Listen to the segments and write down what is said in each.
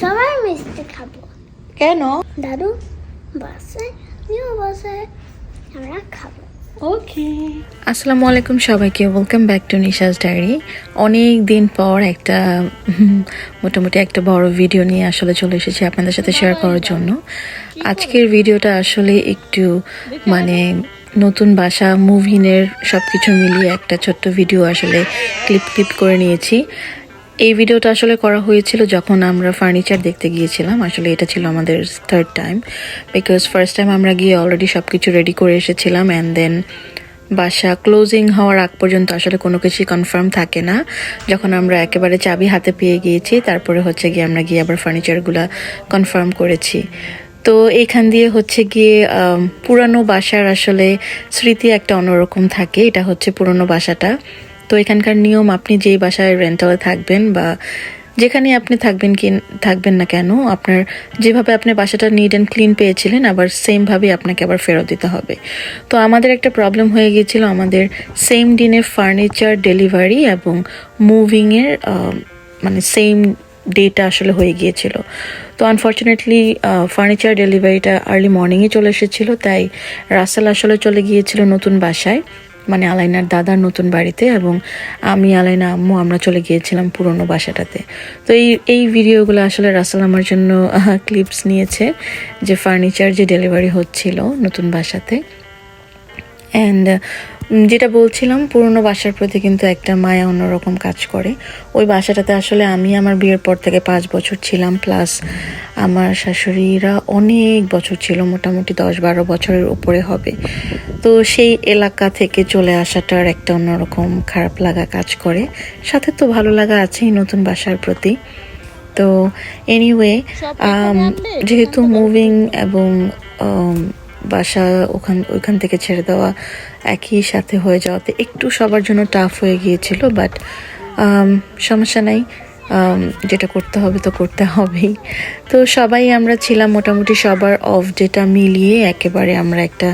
সবাই মিষ্টি খাব। কেন? দাদু বাসে নিও বাসে আমরা খাব। ওকে আসসালামু আলাইকুম সবাইকে welcome back to Nisha's diary অনেক দিন পর একটা মোটামুটি একটা বড় ভিডিও নিয়ে আসলে চলে এসেছি আপনাদের সাথে শেয়ার করার জন্য। আজকের ভিডিওটা আসলে একটু মানে নতুন বাসা মুভিনের সব কিছু মিলিয়ে একটা ছোট্ট ভিডিও আসলে ক্লিপ ক্লিপ করে নিয়েছি। এই ভিডিওটা আসলে করা হয়েছিল যখন আমরা ফার্নিচার দেখতে গিয়েছিলাম। আসলে এটা ছিল আমাদের third time because first time আমরা গিয়ে অলরেডি সব কিছু রেডি করে এসেছিলাম অ্যান্ড দেন বাসা ক্লোজিং হওয়ার আগ পর্যন্ত আসলে কোনো কিছুই কনফার্ম থাকে না। যখন আমরা একেবারে চাবি হাতে পেয়ে গিয়েছি, তারপরে হচ্ছে গিয়ে আমরা গিয়ে আবার ফার্নিচারগুলো কনফার্ম করেছি। তো এইখান দিয়ে হচ্ছে গিয়ে পুরানো বাসার আসলে স্মৃতি একটা অন্যরকম থাকে। এটা হচ্ছে পুরনো বাসাটা। তো এখানকার নিয়ম, আপনি যেই বাসায় রেন্টালে থাকবেন বা যেখানে আপনি থাকবেন কি থাকবেন না কেন, আপনার যেভাবে আপনি বাসাটা নিট অ্যান্ড ক্লিন পেয়েছিলেন, আবার সেমভাবেই আপনাকে আবার ফেরত দিতে হবে। তো আমাদের একটা প্রবলেম হয়ে গিয়েছিল, আমাদের সেম দিনে ফার্নিচার ডেলিভারি এবং মুভিংয়ের মানে সেম ডেটা আসলে হয়ে গিয়েছিল। তো আনফর্চুনেটলি ফার্নিচার ডেলিভারিটা আর্লি মর্নিংয়ে চলে এসেছিল, তাই রাসেল আসলে চলে গিয়েছিল নতুন বাসায়। মানে আলাইনার দাদার নতুন বাড়িতে এবং আমি, আলাইনা, আম্মু, আমরা চলে গিয়েছিলাম পুরনো বাসাটাতে। তো এই এই ভিডিওগুলো আসলে রাসেল আমার জন্য ক্লিপস নিয়েছে যে ফার্নিচার যে ডেলিভারি হচ্ছিল নতুন বাসাতে। অ্যান্ড যেটা বলছিলাম পুরনো বাসার প্রতি কিন্তু একটা মায়া অন্যরকম কাজ করে। ওই বাসাটাতে আসলে আমি আমার বিয়ের পর থেকে পাঁচ বছর ছিলাম প্লাস আমার শাশুড়িরা অনেক বছর ছিল মোটামুটি দশ বারো বছরের উপরে হবে। তো সেই এলাকা থেকে চলে আসাটার একটা অন্যরকম খারাপ লাগা কাজ করে। সাথে তো ভালো লাগা আছেই নতুন বাসার প্রতি। তো এনিওয়ে যেহেতু মুভিং এবং um, বাসা ওখান ওইখান থেকে ছেড়ে দেওয়া একই সাথে হয়ে যাওয়াতে একটু সবার জন্য টাফ হয়ে গিয়েছিল বাট সমস্যা নাই um, যেটা করতে হবে তো করতে হবেই। তো সবাই আমরা ছিলাম মোটামুটি সবার অফ ডেটা মিলিয়ে একেবারে আমরা একটা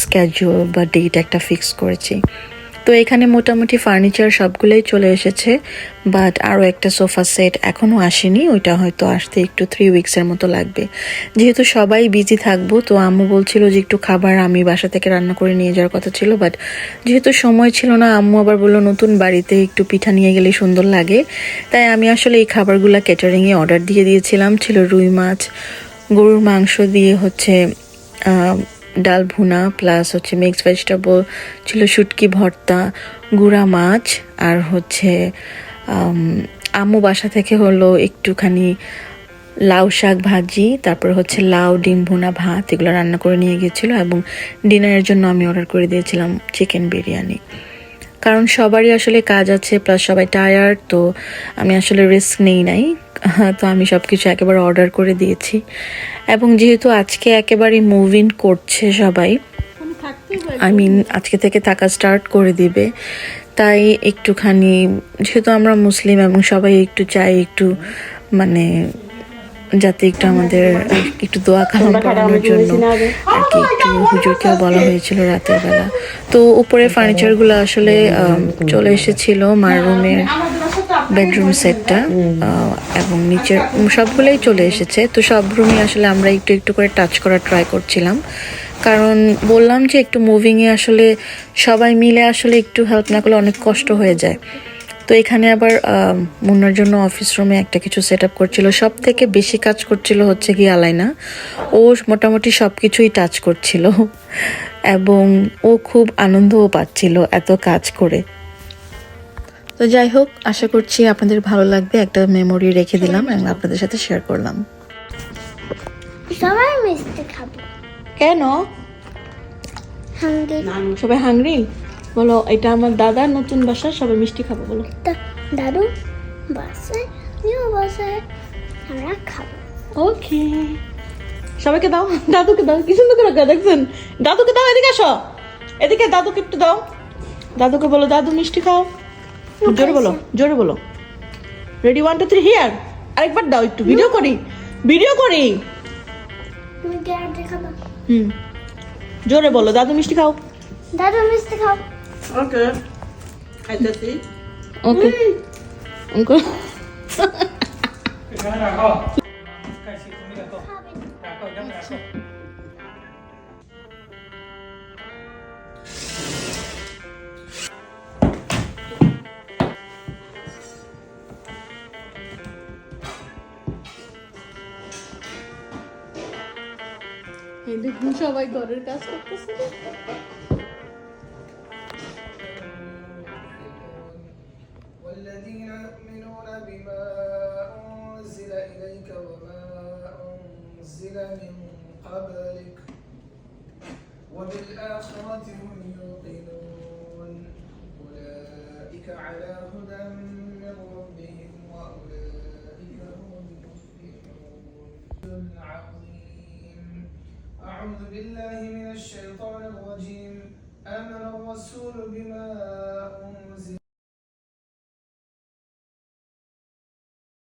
স্ক্যাজুয়াল বা ডেট একটা ফিক্স করেছি। তো এখানে মোটামুটি ফার্নিচার সবগুলোই চলে এসেছে বাট আরও একটা সোফা সেট এখনও আসেনি, ওইটা হয়তো আসতে একটু থ্রি উইক্সের মতো লাগবে। যেহেতু সবাই বিজি থাকব, তো আম্মু বলছিল যে একটু খাবার আমি বাসা থেকে রান্না করে নিয়ে যাওয়ার কথা ছিল বাট যেহেতু সময় ছিল না, আম্মু আবার বলল নতুন বাড়িতে একটু পিঠা নিয়ে গেলে সুন্দর লাগে। তাই আমি আসলে এই খাবারগুলো ক্যাটারিংয়ে অর্ডার দিয়ে দিয়েছিলাম, ছিল রুই মাছ, গরুর মাংস দিয়ে হচ্ছে ডাল ভুনা প্লাস হচ্ছে মিক্সড ভেজিটেবল ছিল শুটকি ভর্তা গুঁড়া মাছ আর হচ্ছে আম, আম্মু বাসা থেকে হলো একটুখানি লাউ শাক ভাজি তারপর হচ্ছে লাউ ডিম ভুনা ভাত এগুলো রান্না করে নিয়ে গিয়েছিল এবং ডিনারের জন্য আমি অর্ডার করে দিয়েছিলাম চিকেন বিরিয়ানি। কারণ সবারই আসলে কাজ আছে প্লাস সবাই টায়ার্ড তো আমি আসলে রিস্ক নেই নাই। তো আমি সব কিছু একেবারে অর্ডার করে দিয়েছি। এবং যেহেতু আজকে একেবারে মুভ ইন করছে সবাই আই মিন আজকে থেকে থাকা স্টার্ট করে দিবে। তাই একটুখানি যেহেতু আমরা মুসলিম এবং সবাই একটু চাই একটু মানে যাতে একটু আমাদের একটু দোয়া কালাম পড়ানোর জন্য আর কি একটু হুজুরকেও বলা হয়েছিল রাতের বেলা। তো উপরে ফার্নিচারগুলো আসলে চলে এসেছিল মার রুমের বেডরুম সেটটা এবং নিচের সবগুলোই চলে এসেছে। তো সব রুমে আসলে আমরা একটু একটু করে টাচ করার ট্রাই করছিলাম। কারণ বললাম যে একটু মুভিংয়ে আসলে সবাই মিলে আসলে একটু হেল্প না করলে অনেক কষ্ট হয়ে যায়। তো এখানে আবার মুন্নার জন্য অফিস রুমে একটা কিছু সেট আপ করছিল। সব থেকে বেশি কাজ করছিল হচ্ছে কি আলাইনা। ও মোটামুটি সব কিছুই টাচ করছিল। এবং ও খুব আনন্দও পাচ্ছিল এত কাজ করে। তো যাই হোক আশা করছি আপনাদের ভালো লাগবে। একটা মেমোরি রেখে দিলাম এবং আপনাদের সাথে শেয়ার করলাম। সবাই মিষ্টি খাব। কেন? সবাই হাংরি বলো এটা আমার দাদার নতুন বাসা সবাই মিষ্টি খাব বলো। দাদু বাসে নিও বাসে আমরা খাব। ওকে সবাইকে দাও দাদুকে দাও কি সুন্দর করে দেখছেন? দাদুকে দাও এদিকে আসো। এদিকে দাদুকে একটু দাও। দাদুকে বলো দাদু মিষ্টি খাও। জোরে বলো জোরে বলো। Ready one two three here আরেকবার দাও একটু ভিডিও করি ভিডিও করি। হুম। জোরে বলো দাদু মিষ্টি খাও। দাদু মিষ্টি খাও। ওকে খাইতেছি। ওকে ওকে এখানে রাখো। খাইছি তুমি রাখো রাখো এখানে রাখো। এই দেখুন সবাই ঘরের কাজ করতেছে والذين يؤمنون بما أنزل إليك وما أنزل من قبلك وبالآخرة هم يوقنون أولئك على هدى أعوذ بالله من الشيطان الرجيم. آمن الرسول بما أنزل